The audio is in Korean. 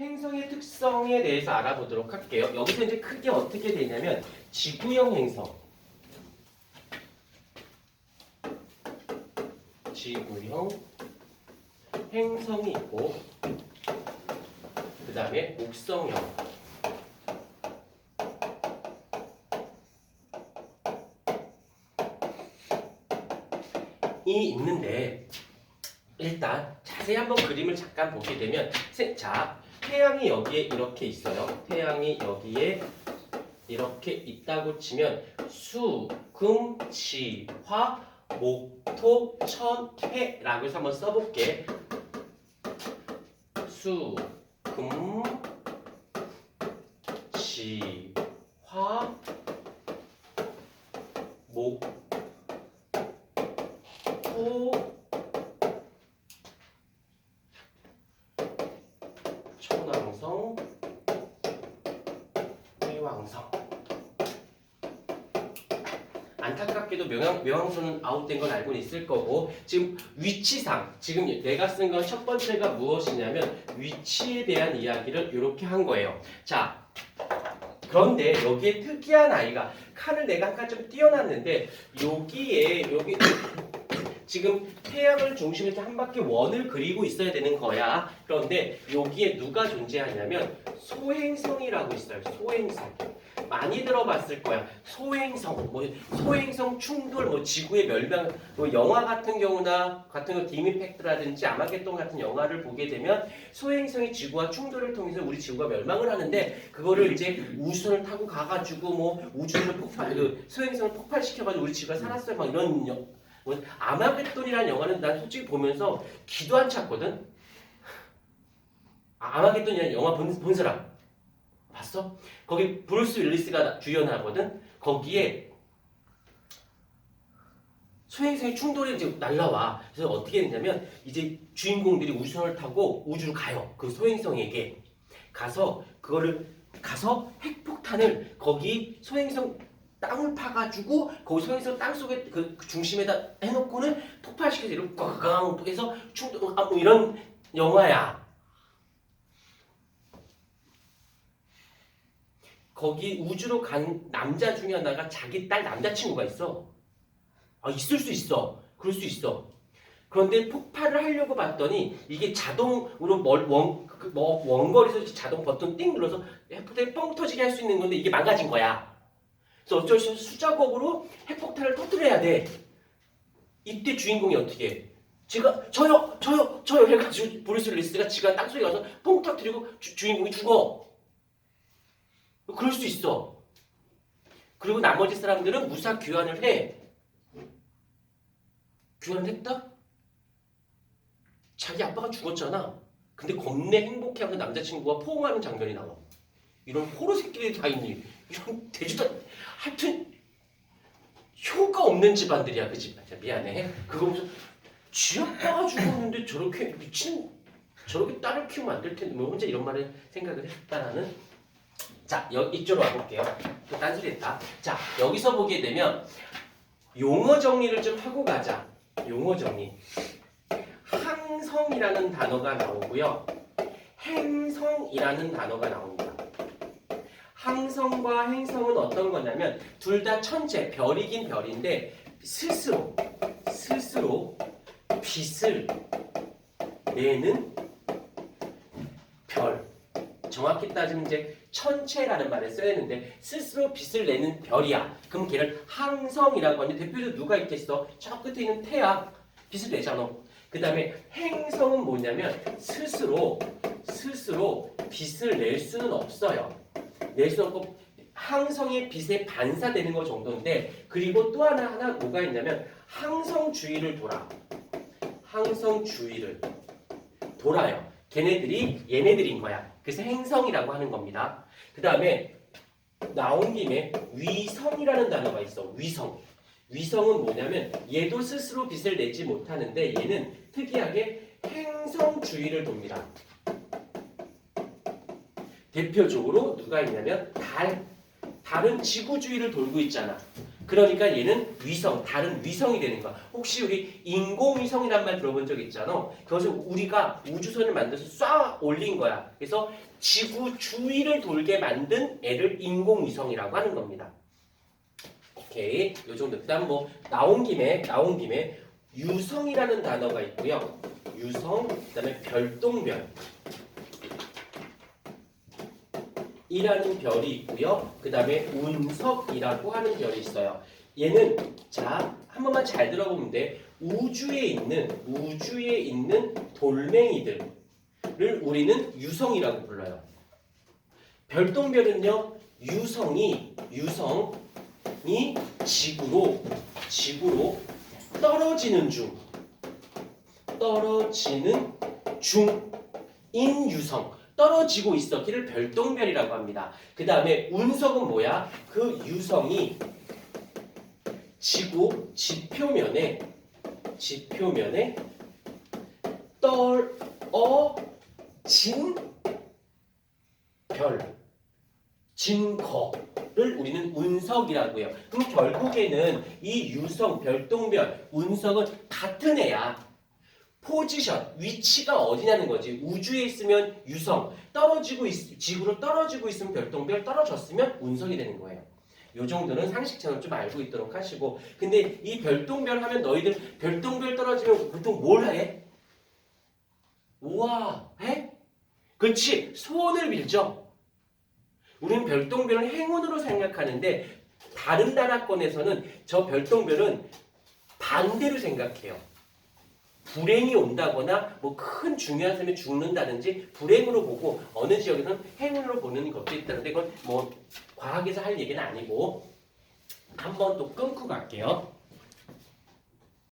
행성의 특성에 대해서 알아보도록 할게요. 여기서 이제 크게 어떻게 되냐면 지구형 행성, 지구형 행성이 있고 그 다음에 목성형 이 있는데 일단 자세히 한번 그림을 잠깐 보게 되면 세- 자 태양이 여기에 이렇게 있어요. 태양이 여기에 이렇게 있다고 치면 수, 금, 지, 화, 목, 토, 천, 해라고 해서 한번 써볼게. 수, 금, 지, 화, 목, 토, 천왕성, 해왕성. 안타깝게도 명왕, 명왕성은 아웃된 건 알고 있을 거고 지금 위치상 지금 내가 쓴 건 첫 번째가 무엇이냐면 위치에 대한 이야기를 이렇게 한 거예요. 자 그런데 여기에 특이한 아이가 칸을 내가 아까 좀 띄워놨는데 여기에 여기 지금 태양을 중심으로 한 바퀴 원을 그리고 있어야 되는 거야. 그런데 여기에 누가 존재하냐면 소행성이라고 있어요. 소행성. 많이 들어봤을 거야. 소행성, 뭐 소행성 충돌, 뭐 지구의 멸망, 뭐 영화 같은 경우나 같은 거 디미팩트라든지 아마겟돈 같은 영화를 보게 되면 소행성이 지구와 충돌을 통해서 우리 지구가 멸망을 하는데 그거를 이제 우주선을 타고 가가지고 뭐 우주를 폭발, 그 소행성을 폭발시켜가지고 우리 지구가 살았어요. 막 이런 아마겟돈이라는 영화는 난 솔직히 보면서 기도 안 찼거든. 아, 아마겟돈이라는 영화 본, 본 사람 봤어? 거기 브루스 윌리스가 주연하거든. 거기에 소행성의 충돌이 이제 날라와. 그래서 어떻게 했냐면 이제 주인공들이 우주선을 타고 우주로 가요. 그 소행성에게 가서 그거를 가서 핵폭탄을 거기 소행성 땅을 파가지고 거기 소행성 땅 속에 그 중심에다 해놓고는 폭발시켜서 이렇게 꽝꽝 해서 충돌 아, 뭐 이런 영화야. 거기 우주로 간 남자 중에 하나가 자기 딸 남자친구가 있어. 아, 있을 수 있어. 그럴 수 있어. 그런데 폭발을 하려고 봤더니 이게 자동으로 멀, 원, 그, 뭐, 원거리에서 자동 버튼 띵 눌러서 핵폭탄이 뻥 터지게 할 수 있는 건데 이게 망가진 거야. 그래서 어쩔 수 없이 수작업으로 핵폭탄을 터뜨려야 돼. 이때 주인공이 어떻게 해? 제가 저요 저요 저요 해가지고 브루스 윌리스가 지가 땅속에 가서 뻥 터뜨리고 주, 주인공이 죽어. 그럴 수 있어. 그리고 나머지 사람들은 무사 귀환을 해. 귀환을 했다? 자기 아빠가 죽었잖아. 근데 겁내 행복해하면서 남자친구가 포옹하는 장면이 나와. 이런 호러 새끼들이 다 있니? 이런 돼지도 하여튼 효가 없는 집안들이야 그 집안. 자, 미안해. 그거 무슨 쥐 아빠가 죽었는데 저렇게 미친 저렇게 딸을 키우면 안 될 텐데 뭐 혼자 이런 말을 생각을 했다라는 자, 여, 이쪽으로 와볼게요. 또 딴소리 했다. 자, 여기서 보게 되면 용어 정리를 좀 하고 가자. 용어 정리. 항성이라는 단어가 나오고요. 행성이라는 단어가 나옵니다. 항성과 행성은 어떤 거냐면 둘 다 천체, 별이긴 별인데 스스로 스스로 빛을 내는 별. 정확히 따지면 이제 천체라는 말을 써야 되는데 스스로 빛을 내는 별이야. 그럼 걔를 항성이라고 하는데 대표적으로 누가 있겠어? 저 끝에 있는 태양 빛을 내잖아. 그 다음에 행성은 뭐냐면 스스로 스스로 빛을 낼 수는 없어요. 없고 항성의 빛에 반사되는 것 정도인데 그리고 또 하나 하나 뭐가 있냐면 항성 주위를 돌아. 항성 주위를 돌아요. 걔네들이 얘네들인 거야. 그래서 행성이라고 하는 겁니다. 그 다음에 나온 김에 위성이라는 단어가 있어. 위성. 위성은 뭐냐면 얘도 스스로 빛을 내지 못하는데 얘는 특이하게 행성 주위를 돕니다. 대표적으로 누가 있냐면 달. 달은 지구 주위를 돌고 있잖아. 그러니까 얘는 위성, 다른 위성이 되는 거야. 혹시 우리 인공위성이란 말 들어본 적 있잖아. 그것을 우리가 우주선을 만들어서 쏴 올린 거야. 그래서 지구 주위를 돌게 만든 애를 인공위성이라고 하는 겁니다. 오케이, 요 정도. 그다음 뭐 나온 김에 나온 김에 유성이라는 단어가 있고요. 유성, 그다음에 별똥별. 이라는 별이 있고요. 그 다음에 운석이라고 하는 별이 있어요. 얘는 자 한 번만 잘 들어보면 돼. 우주에 있는 우주에 있는 돌멩이들을 우리는 유성이라고 불러요. 별똥별은요 유성이 유성이 지구로 지구로 떨어지는 중 떨어지는 중인 유성 떨어지고 있었기를 별똥별이라고 합니다. 그 다음에 운석은 뭐야? 그 유성이 지구 지표면에 지표면에 떨어진 별, 진 거를 우리는 운석이라고 해요. 그럼 결국에는 이 유성, 별똥별, 운석은 같은 애야. 포지션, 위치가 어디냐는 거지. 우주에 있으면 유성, 떨어지고 있, 지구로 떨어지고 있으면 별똥별, 떨어졌으면 운석이 되는 거예요. 요 정도는 상식처럼 좀 알고 있도록 하시고. 근데 이 별똥별 하면 너희들 별똥별 떨어지면 보통 뭘 해? 우와, 해? 그렇지. 소원을 빌죠. 우리는 별똥별을 행운으로 생각하는데 다른 나라권에서는 저 별똥별은 반대로 생각해요. 불행이 온다거나 뭐 큰 중요한 사람이 죽는다든지 불행으로 보고 어느 지역에서는 행운으로 보는 것도 있다는데 그건 뭐 과학에서 할 얘기는 아니고 한번 또 끊고 갈게요.